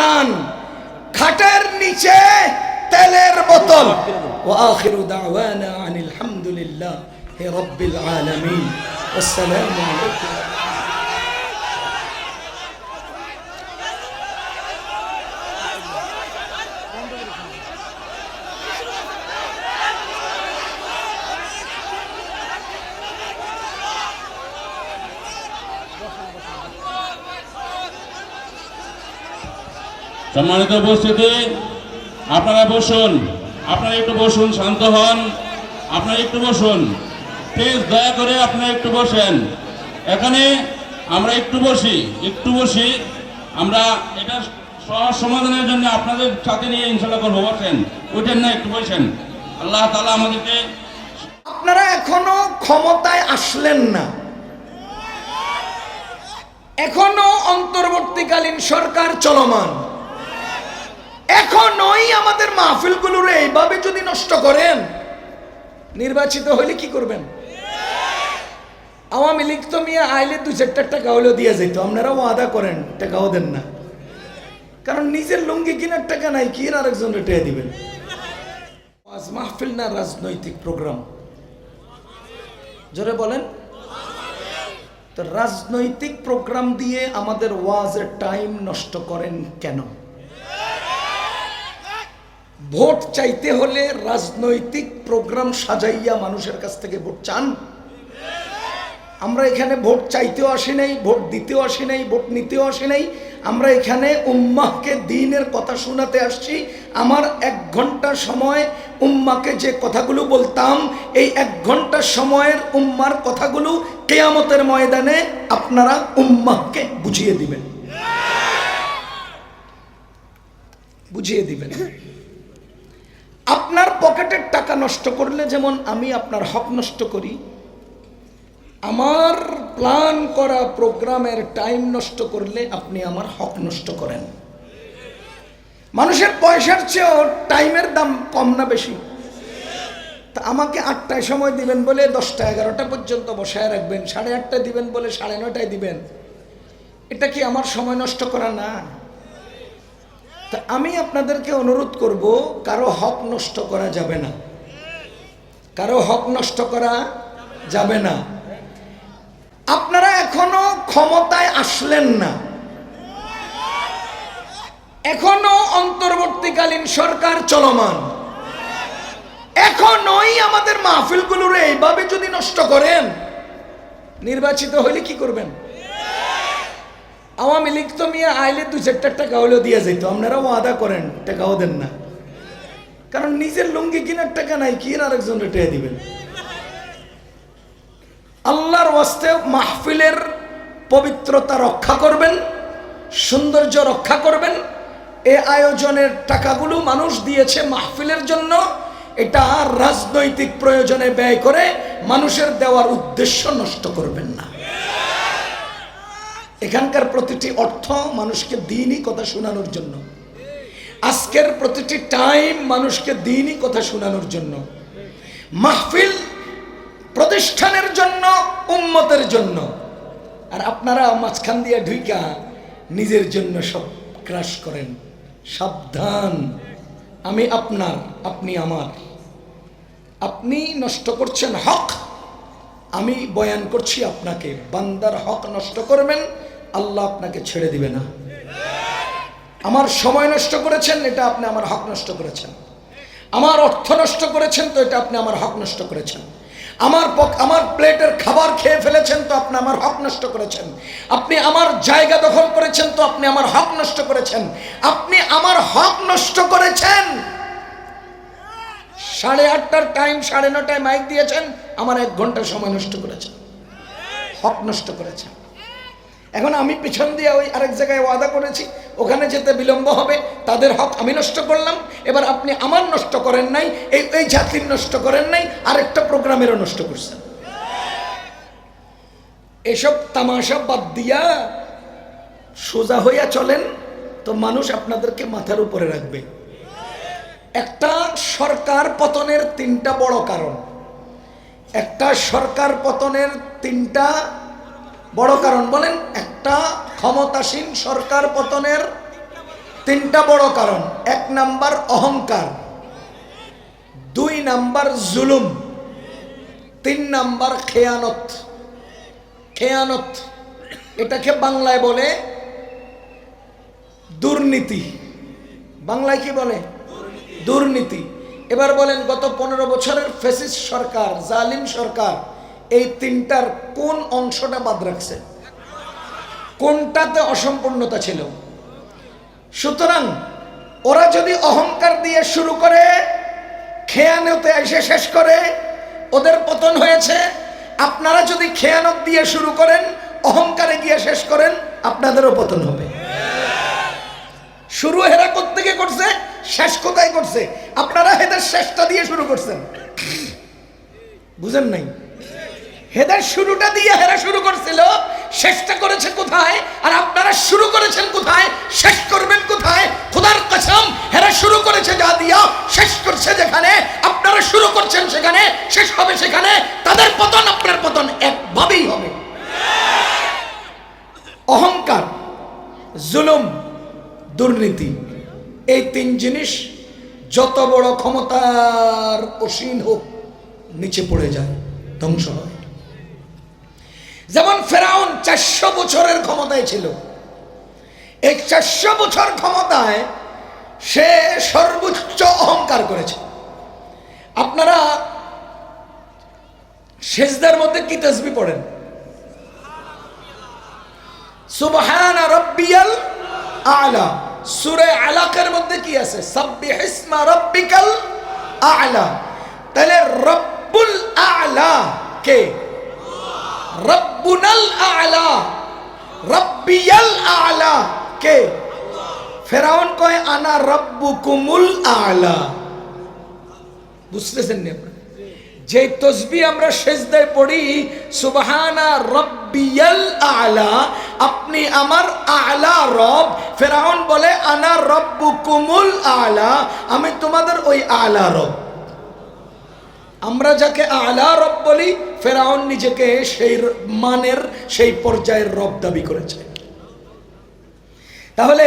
কোরআন খাটের নিচে তেলের বোতল। ও আখিরু দাওয়ানা আনিল হামদুলিল্লাহ হে রব্বিল আলামিন। আসসালামু আলাইকুম। সম্মানিত উপস্থিতি, আপনারা বসুন, আপনারা একটু বসুন, শান্ত হন, আপনারা একটু বসুন। প্লিজ দয়া করে আপনারা একটু বসেন। এখানে আমরা একটু বসি একটু বসি। আমরা এটা সহজ সমাধানের জন্য আপনাদের সাথে নিয়ে ইনশাল্লাহ করব। বসেন, উঠেন না, একটু বসেন। আল্লাহ তালা আমাদেরকে আপনারা এখনও ক্ষমতায় আসলেন না। এখনও অন্তর্বর্তীকালীন সরকার চলমান। এখনোই আমাদের মাহফিলগুলোর এইভাবে যদি নষ্ট করেন, নির্বাচিত হইলে কি করবেন? আওয়ামী লীগ তো মিয়া আইলে দু চারটা টাকা হলেও দিয়ে যেত আপনারা ওয়াদা করেন, টাকাও দেন না। কারণ নিজের লুঙ্গি কেনার টাকা নাই, কি আর আরেকজন রেটে দিবেন? আজ মাহফিল না রাজনৈতিক প্রোগ্রাম? জোরে বলেন। তো রাজনৈতিক প্রোগ্রাম দিয়ে আমাদের ওয়াজের টাইম নষ্ট করেন কেন? ভোট চাইতে হলে রাজনৈতিক প্রোগ্রাম সাজাইয়া মানুষের কাছ থেকে ভোট চান। আমরা এখানে ভোট চাইতেও আসি নাই, ভোট দিতেও আসি নাই, ভোট নিতেও আসি নাই। আমরা এখানে উম্মাহকে দিনের কথা শোনাতে আসছি। আমার এক ঘণ্টা সময় উম্মাকে যে কথাগুলো বলতাম, এই এক ঘণ্টা সময়ের উম্মার কথাগুলো কেয়ামতের ময়দানে আপনারা উম্মাহকে বুঝিয়ে দিবেন। বুঝিয়ে দিবেন। আপনার পকেটের টাকা নষ্ট করলে যেমন আমি আপনার হক নষ্ট করি, আমার প্ল্যান করা প্রোগ্রামের টাইম নষ্ট করলে আপনি আমার হক নষ্ট করেন। মানুষের পয়সার চেয়েও টাইমের দাম কম না বেশি। তা আমাকে আটটায় সময় দিবেন বলে দশটা এগারোটা পর্যন্ত বসায় রাখবেন, সাড়ে আটটায় দিবেন বলে সাড়ে নটায় দিবেন। এটা কি আমার সময় নষ্ট করা না? তা আমি আপনাদেরকে অনুরোধ করব, কারও হক নষ্ট করা যাবে না। কারও হক নষ্ট করা যাবে না। আপনারা এখনও ক্ষমতায় আসলেন না। এখনও অন্তর্বর্তীকালীন সরকার চলমান। এখনোই আমাদের মাহফিলগুলোর এইভাবে যদি নষ্ট করেন, নির্বাচিত হলে কি করবেন? আওয়ামী লীগ তো মিয়া আইলে দু চারটা টাকা হলেও দিয়ে যেত আপনারা ওয়াদা করেন, টাকাও দেন না। কারণ নিজের লুঙ্গি কেনার টাকা নাই, কি আর আরেকজন রেটে দিবেন? আল্লাহর ওয়াস্তে মাহফিলের পবিত্রতা রক্ষা করবেন, সৌন্দর্য রক্ষা করবেন। এ আয়োজনের টাকাগুলো মানুষ দিয়েছে মাহফিলের জন্য। এটা রাজনৈতিক প্রয়োজনে ব্যয় করে মানুষের দেওয়ার উদ্দেশ্য নষ্ট করবেন না। এখানকার প্রতিটি অর্থ মানুষকে দিনই কথা শোনানোর জন্য। আজকের প্রতিটি টাইম মানুষকে দিনই কথা শোনানোর জন্য। মাহফিল প্রতিষ্ঠানের জন্য, উম্মতের জন্য। আর আপনারা মাঝখান দিয়ে ঢুইকা নিজের জন্য সব ক্রাশ করেন। সাবধান। আমি আপনার, আপনি আমার। আপনি নষ্ট করছেন হক, আমি বয়ান করছি আপনাকে। বান্দার হক নষ্ট করবেন আল্লাহ আপনাকে ছেড়ে দিবে না। আমার সময় নষ্ট করেছেন, এটা আপনি আমার হক নষ্ট করেছেন। আমার অর্থ নষ্ট করেছেন, তো এটা আপনি আমার হক নষ্ট করেছেন। আমার আমার প্লেটের খাবার খেয়ে ফেলেছেন, তো আপনি আমার হক নষ্ট করেছেন। আপনি আমার জায়গা দখল করেছেন, তো আপনি আমার হক নষ্ট করেছেন। আপনি আমার হক নষ্ট করেছেন। সাড়ে আটটার টাইম, সাড়ে নটায় মাইক দিয়েছেন, আমার এক ঘণ্টা সময় নষ্ট করেছেন। হক নষ্ট করেছেন। এখন আমি পিছন দিয়ে ওই আরেক জায়গায় ওয়াদা করেছি, ওখানে যেতে বিলম্ব হবে, তাদের হক আমি নষ্ট করলাম, এবার আপনি আমার নষ্ট করেন নাই, এই এই জাতির নষ্ট করেন নাই, আরেকটা প্রোগ্রামেরও নষ্ট করছেন। এসব তামাশা বাদ দিয়া সোজা হইয়া চলেন, তো মানুষ আপনাদেরকে মাথার উপরে রাখবে। একটা সরকার পতনের তিনটা বড় কারণ। একটা সরকার পতনের তিনটা বড় কারণ বলেন, একটা ক্ষমতাসীন সরকার পতনের তিনটা বড় কারণ। এক নাম্বার অহংকার, দুই নাম্বার জুলুম, তিন নাম্বার খেয়ানত। খেয়ানত এটাকে বাংলায় বলে দুর্নীতি। বাংলায় কি বলে? দুর্নীতি। এবার বলেন, গত পনেরো বছরের ফেসিস সরকার, জালিম সরকার এই তিনটার কোন অংশটা বাদ রাখছে? কোনটাতে অসম্পূর্ণতা ছিল? সুতরাং ওরা যদি অহংকার দিয়ে শুরু করে, খেয়ানতে এসে শেষ করে, ওদের পতন হয়েছে, আপনারা যদি খেয়ানত দিয়ে শুরু করেন, অহংকারে গিয়ে শেষ করেন, আপনাদেরও পতন হবে। শুরু হেরা থেকে করছে? শেষ কোথায় করছে? আপনারা হেদের শেষটা দিয়ে শুরু করছেন। বুঝেন নাই? হেদের শুরুটা দিয়ে হেরা শুরু করছিল, শেষটা করেছে কোথায়? আর আপনারা শুরু করেছেন কোথায়? শেষ করবেন কোথায়? খোদার কসম, হেরা শুরু করেছে যা দিয়া, শেষ করছে যেখানে, আপনারা শুরু করছেন সেখানে, শেষ হবে সেখানে, তাদের পতন আপনার পতন একভাবেই হবে। অহংকার, জুলুম, দুর্নীতি, এই তিন জিনিস যত বড় ক্ষমতার অসীন হোক, নিচে পড়ে যায়, ধ্বংস হয়। যেমন ফেরাউন চারশো বছরের ক্ষমতায় ছিল। এই চারশো বছর ক্ষমতায় সে সর্বোচ্চ অহংকার করেছে। আপনারা শেষদের মধ্যে কি তসবি পড়েন? সুবহান রব্বিয়াল আলা। সূরা আলাকের মধ্যে কি আছে? সাব্বিহ ইসমা রাব্বিকাল আলা। তাহলে রব্বুল আলা কে? রব্বুনাল আলা, রব্বিয়াল আলা। কে? ফেরাউন কয়, আনা রব্বুকুমুল আলা। বুঝতেছেন নি যে তসবি আমরা সেজদায় পড়ি, সুবহানা রব্বিয়াল আলা, আপনি আমার আলা রব। ফেরাউন বলে, আনা রব্বুকুমুল আলা, আমি তোমাদের ওই আলা রব। আমরা যাকে আলা রব বলি, ফেরাউন নিজেকে সেই মানের সেই পর্যায়ের রব দাবি করেছে। তাহলে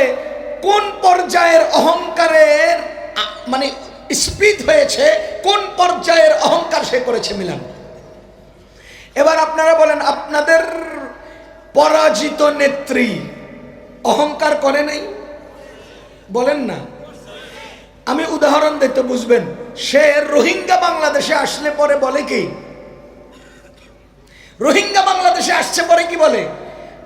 কোন পর্যায়ের অহংকারের মানে স্পিড হয়েছে, কোন পর্যায়ের অহংকার সে করেছে মিলান? এবার আপনারা বলেন, আপনাদের পরাজিত নেত্রী অহংকার করে নাই? বলেন না। আমি উদাহরণ দিতে বুঝবেন, সে রোহিঙ্গা বাংলাদেশে আসলে পরে বলে কি? রোহিঙ্গা বাংলাদেশে আসছে পরে কি বলে?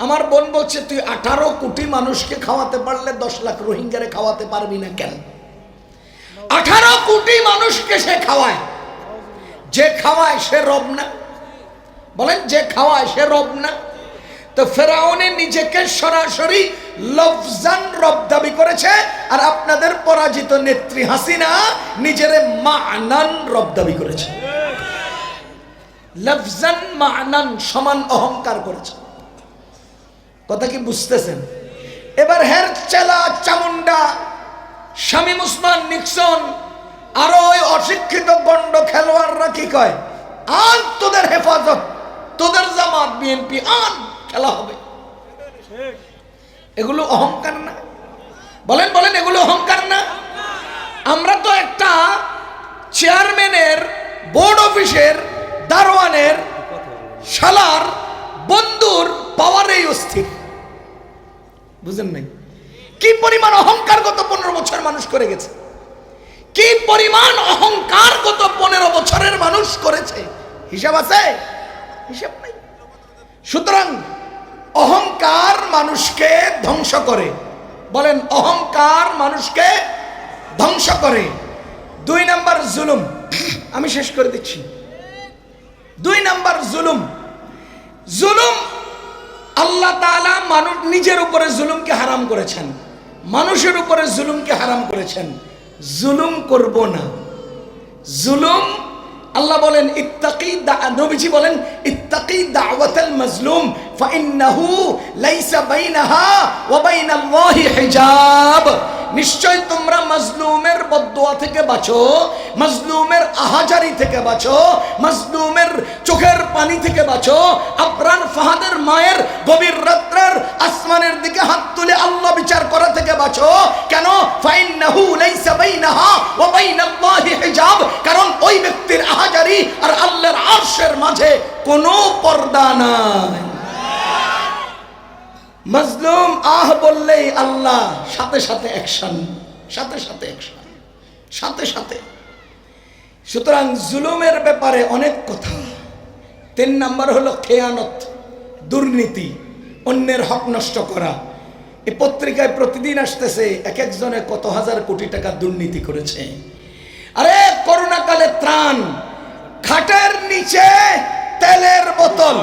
আমার বোন বলছে, তুই আঠারো কোটি মানুষকে খাওয়াতে পারলে দশ লাখ রোহিঙ্গারে খাওয়াতে পারবি না কেন? আঠারো কোটি মানুষকে সে খাওয়ায়। যে খাওয়ায় সে রব না। বলেন, যে খাওয়ায় সে রব না। তো ফেরাউনে নিজেকে সরাসরি লফজান রব দাবি করেছে, আর আপনাদের পরাজিত নেত্রী হাসিনা নিজেরে মানান রব দাবি করেছে। লফজান মানান সমান অহংকার করেছে। কথা কি বুঝতেছেন? এবার হের চেলা চামুন্ডা শামীম উসমান নিক্সন, আরও ওই অশিক্ষিত গন্ড খেলোয়াড়রা কি কয়? আন তোদের হেফাজত, তোদের জামাত, বিএনপি, আন খেলা হবে। এগুলো অহংকার না। বলেন বলেন, এগুলো অহংকার না? আমরা তো একটা চেয়ারম্যানের, বোর্ড অফিসের, দারোয়ানের, শালার বন্ধুর পাওয়ারেই অস্থির। বুঝেন নাই? কি পরিমাণ অহংকার গত পনেরো বছর মানুষ করে গেছে? কি পরিমাণ অহংকার গত পনেরো বছরের মানুষ করেছে? হিসাব আছে? হিসাব নাই। সুতরাং অহংকার মানুষকে ধ্বংস করে। বলেন, অহংকার মানুষকে ধ্বংস করে। দুই নাম্বার জুলুম, আমি শেষ করে দিচ্ছি। দুই নাম্বার জুলুম জুলুম আল্লাহ তাআলা মানুষ নিজের উপরে জুলুমকে হারাম করেছেন। মানুষের উপরে জুলুমকে হারাম করেছেন। জুলুম করব না। জুলুম আল্লাহ বলেন ইত্তাকি নবীজি বলেন ইত্তাকি দাওয়াতাল মাজলুম ফাইন্নাহু লাইসা বাইনাহা ওয়া বাইনাল্লাহি হিজাব নিশ্চয় তোমরা মাজলুমের বদদোয়া থেকে বাঁচো, মাজলুমের আহাজারি থেকে বাঁচো, মাজলুমের চোখের পানি থেকে বাঁচো আবরার ফাহাদের মায়ের গভীর রাত্রের আসমানের দিকে হাত তুলে আল্লাহ বিচার করা থেকে বাঁচো। কেন? ফাইন্নাহু লাইসা বাইনাহা ওয়া বাইনাল্লাহি হিজাব। কারণ ওই ব্যক্তির আহাজারি আর আল্লাহর আরশের মাঝে কোনো পর্দা নাই। মজলুম আহ বললেই আল্লাহ, সাথে সাথে অ্যাকশন সাথে সাথে অ্যাকশন সাথে সাথে। সুতরাং জুলুমের ব্যাপারে অনেক কথা। তিন নাম্বার হলো খেয়ানত, দুর্নীতি, অন্যের হক নষ্ট করা। এই পত্রিকায় প্রতিদিন আসতেছে এক একজনে কত হাজার কোটি টাকা দুর্নীতি করেছে। আরে করোনাকালে ত্রাণ, খাটের নিচে তেলের বোতল।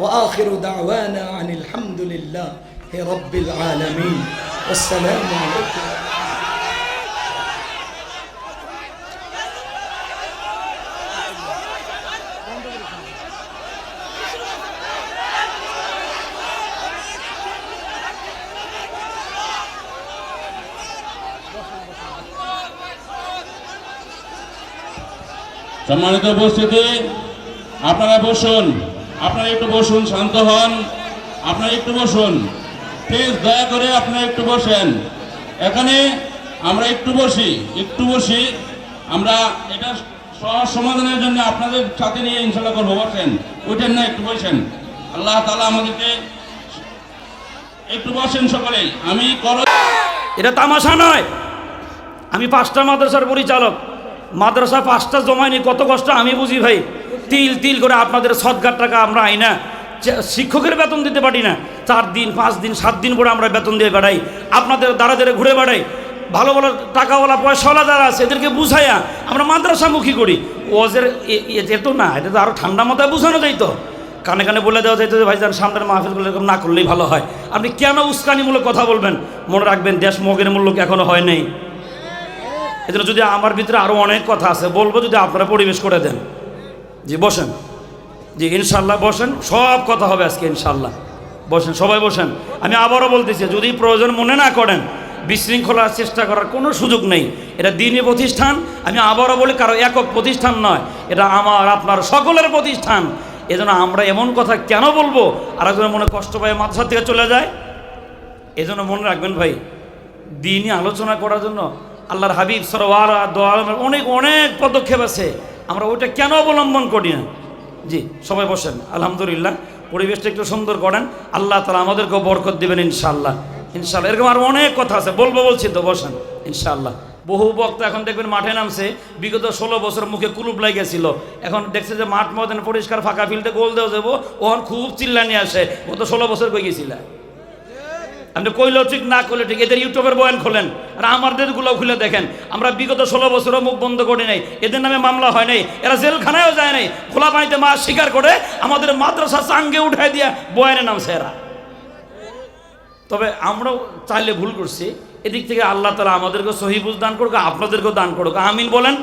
واخر دعوانا عن الحمد لله رب العالمين والسلام عليكم সম্মানিত উপস্থিতি আপনারা বসুন আপনারা একটু বসুন, শান্ত হন। আপনারা একটু বসুন। প্লিজ দয়া করে আপনারা একটু বসেন। এখানে আমরা একটু বসি একটু বসি। আমরা এটা সহজ সমাধানের জন্য আপনাদের সাথে নিয়ে ইনশাল্লাহ করব, বসেন। উঠেন না, একটু বসেন। আল্লাহ তালা আমাদেরকে একটু বসেন সকলেই আমি করো এটা তামাশা নয়। আমি পাঁচটা মাদ্রাসার পরিচালক। মাদ্রাসা পাঁচটা জমায়নি কত কষ্ট আমি বুঝি ভাই। তিল তিল করে আপনাদের সদগার টাকা আমরা আই না শিক্ষকের বেতন দিতে পারি না। চার দিন, পাঁচ দিন, সাত দিন পরে আমরা বেতন দিয়ে বেড়াই। আপনাদের দ্বারা দ্বারা ঘুরে বেড়াই। ভালো ভালো টাকাওয়ালা পয়সাওয়ালা যারা আছে, এদেরকে বুঝাইয়া আমরা মাদ্রাসামুখী করি। ওজের এ- এ- এ তো না, এটা তো আরও ঠান্ডা মাথায় বুঝানো যাইতো। কানে কানে বলে দেওয়া যাইতো যে, ভাইজান সামনের মাহফিলগুলো এরকম না করলেই ভালো হয়। আপনি কেন উস্কানিমূলক কথা বলবেন? মনে রাখবেন, দেশ মগের মূল্য কি এখনও হয় নাই? এজন্য যদি আমার ভিতরে আরও অনেক কথা আছে, বলব যদি আপনারা পরিবেশ করে দেন। জি, বসেন। জি, ইনশাল্লাহ বসেন। সব কথা হবে আজকে, ইনশাল্লাহ। বসেন, সবাই বসেন। আমি আবারও বলতেছি, যদি প্রয়োজন মনে না করেন, বিশৃঙ্খলার চেষ্টা করার কোনো সুযোগ নেই। এটা দিনই প্রতিষ্ঠান। আমি আবারও বলি, কারও একক প্রতিষ্ঠান নয়। এটা আমার, আপনার সকলের প্রতিষ্ঠান। এজন্য আমরা এমন কথা কেন বলব? আর একজনের মনে কষ্ট পায় মাদ্রাসা থেকে চলে যায়। এজন্য মনে রাখবেন ভাই দিনই আলোচনা করার জন্য আল্লাহর হাবিব সরওয়ারা দোয়া অনেক অনেক পদক্ষেপ আছে। আমরা ওইটা কেন অবলম্বন করি না? জি, সবাই বসেন। আলহামদুলিল্লাহ, পরিবেশটা একটু সুন্দর করেন। আল্লাহ তালা আমাদেরকেও বরকত দিবেন ইনশাল্লাহ ইনশাল্লাহ এরকম আর অনেক কথা আছে। বলব, বলছি তো, বসেন। ইনশাল্লাহ বহু বক্তা এখন দেখবেন মাঠে নামছে। বিগত ষোলো বছর মুখে কুলুপ লাগিয়েছিল এখন দেখছে যে মাঠ ময়দান পরিষ্কার ফাঁকা ফিল্ডে গোল দেওয়া যাব। ওখান খুব চিল্লানি আসে। গত ষোলো বছর গেছিল? আপনি কইলেও ঠিক না করলে ঠিক। এদের ইউটিউবের বয়ান খোলেন। আর আমাদেরগুলো খুলে দেখেন। আমরা বিগত ষোলো বছরও মুখ বন্ধ করি নাই। এদের নামে মামলা হয় নাই। এরা জেলখানায়ও যায় নাই। খোলা পানিতে মাছ স্বীকার করে আমাদের মাদ্রাসা চাঙ্গে উঠাই দিয়া বয়ানে নামছে এরা তবে আমরাও চাইলে ভুল করছি। এদিক থেকে আল্লাহ তালা আমাদেরকে সহিবুজ দান করুক, আপনাদেরকেও দান করুক। আমিন বলেন।